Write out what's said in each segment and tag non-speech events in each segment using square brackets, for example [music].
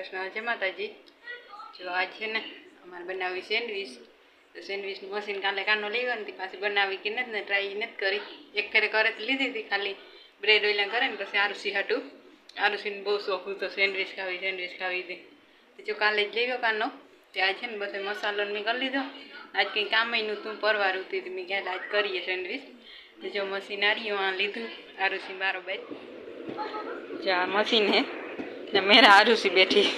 કૃષ્ણ જય માતાજી. જો આજ છે ને અમારે બનાવી સેન્ડવીચ. તો સેન્ડવીચનું મશીન કાલે કાનો લઈ ગયો ને પાછી બનાવી કે નથી ને ટ્રાય નથી કરી. એક ફેરે કરે તો લીધી હતી ખાલી બ્રેડ ઓઈલા કરે ને પછી આરુસી હાટું. આરુસીને બહુ શોખ હતો સેન્ડવીચ ખાવી સેન્ડવીચ ખાવી હતી. તો જો કાલે જ લઈ ગયો કાનો. તે આજ છે ને બધો મસાલો મેં કરી લીધો. આજ કંઈ કામનું તું પરવાર હતી મેં કહેલા આજ કરીએ સેન્ડવીચ. તો જો મશીન આર્યું, આ લીધું, આરુસી બારોબાર જો આ મશીન હે. ને મેરા આરુસી બેઠી.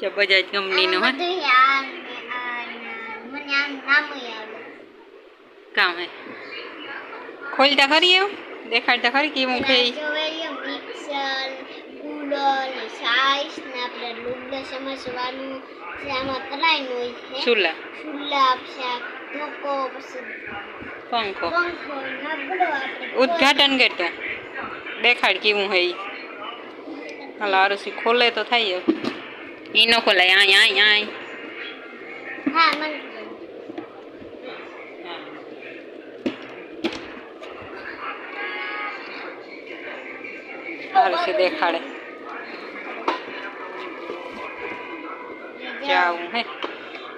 જો બજાજ કંપનીનું હે. કામ હે. ખોલતા ખરી એવું દેખાડતા ખરી કેવું કે પછી ધોકો પછી પંખો. ઉદઘાટન કરતું. દેખાડ કેવું હે ઈ હાલો આરુસી ખોલે તો થાય એવું ઈ ન ખોલાય આય આય આય હા મને આરુસી દેખાડે જાવું હે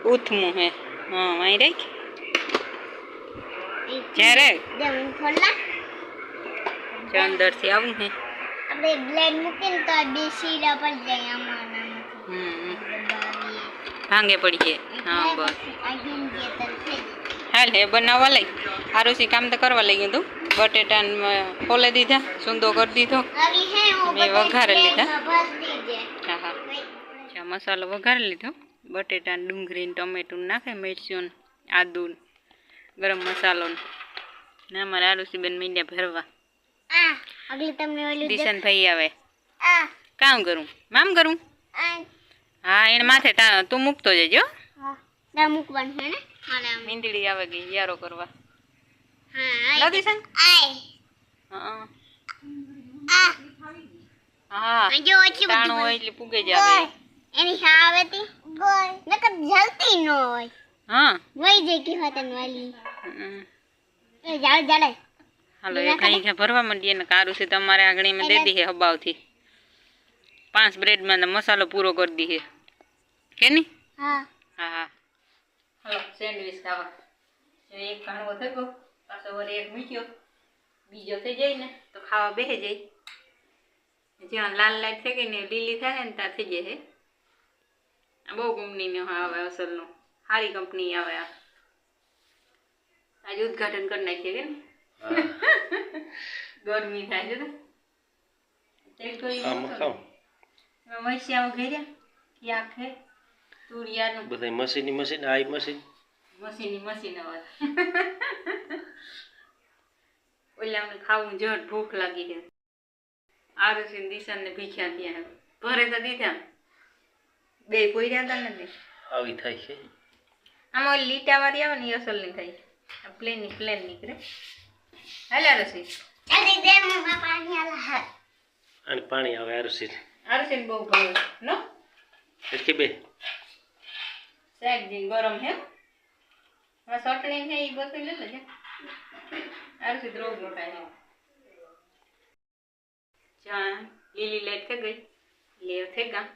ઉથમું હે હા વાઈ રાખ જ્યારે દે હું ખોલા જે અંદરથી આવું હે આપણે બ્લેડ મૂકીને તો બે શીરા પડી જાય આમાં. ભાંગે પડીએ. હા બસ. હાલ હે બનાવવા લઈ. આરુસી કામ તો કરવા લઈ ગયું તું. બટેટા ખોલે દીધા સુંદો કરી દીધો. મેં વઘારી લીધા. હા હા. મસાલો વઘારી લીધો. બટેટા ને ડુંગળી ને ટમેટું નાખે મરચું આદુ ગરમ મસાલો ને અમારે આરુસીબેન મીંડ્યા ભરવા. આ આગળ તમને ઓલું દિશાન ભાઈ આવે. આ. કામ કરું? મામ કરું? હા એને માથે તા તું મૂકતો જજો હા. મૂકવાનું છે ને? મીંદડી આવે ગઈ યારો કરવા. હા દિશાન. હા. આ. હા. જો ઓછી ટાણું હોય એટલે પૂગે જાવે એની હા આવે તી? ગોય નકર જલતી ન હોય. હા. વઈ જાય કે તને વાલી હમ. એ જાળ જાડે હાલો એ કઈ કે ભરવા માંડીએ ને કારું છે તમારે આગળ મેં દે દી હે હબાવથી. પાંચ બ્રેડમાં મસાલો પૂરો કરી દી હે કે નહીં? હા. હા હાલો સેન્ડવીચ ખાવા. એક ઘણવો થઈ પાછો વળી એક મીઠ્યો બીજો થઈ જાય ને તો ખાવા બેસી જાય. જ્યાં લાલ લાઈટ થઈ ગઈ ને લીલી થાય ને ત્યાં થઈ આ બહુ કંપનીનો આવે અસલનું. સારી કંપની આવે આ. આજે ઉદઘાટન કરી નાખીએ કે ને [laughs] ગરમી થાય છે તો તેલ કોઈ મૈસિયા ઘેર્યા યા ખે તુરિયાનું. બધા મશીન મશીન આ મશીન. મશીની મશીન અવાજ [laughs] ઓલા અમને ખાવું જર ભૂખ લાગી છે. આરુષિન દિશાન ને ભીખ્યા ત્યાં ભરે તો દીધા. બે કોઈ હતા નથી આવી થાય છે. આમાં લીટા વાળી આવે ને એ અસલની થાય. આ પ્લેનની પ્લેન નીકળે હાલ્યા રસી અરે દે મમ્મા પાણી આલા હા અને પાણી આવે આરુસી આરુષિન બહુ ભાવે નો? એટલે બે. શાક જે ગરમ હે. હવે ચટણી છે એ બધું લઈ લેજે. આરુષિત દ્રોગ નો ટાઈમ ચા લીલી લાઈટ થઈ ગઈ. લેવ થે ગયા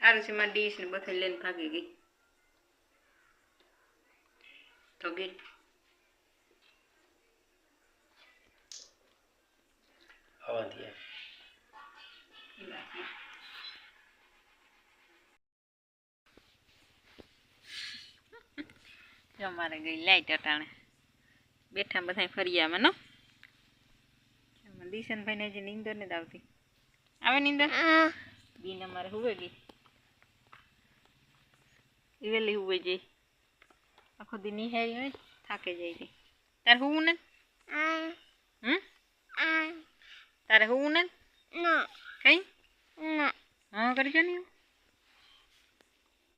આરુષિમાં ડીશ ને બધું લઈને ભાગી ગઈ. તો ગઈ. જો અમારે ગઈ લાઈટ અટાણે. બેઠા બધા ફરિયામાં નો દીશન ભાઈ હજી નીંદર નથી આવતી. આવે નીંદર? બીન અમારે હુવે ગઈ. એ વેલી હુવે જઈ આખો દી નિહારી હોય થાકે જાય તી તારે હું ને? હમ? તારે હું ને? કઈ? હા કરજો ને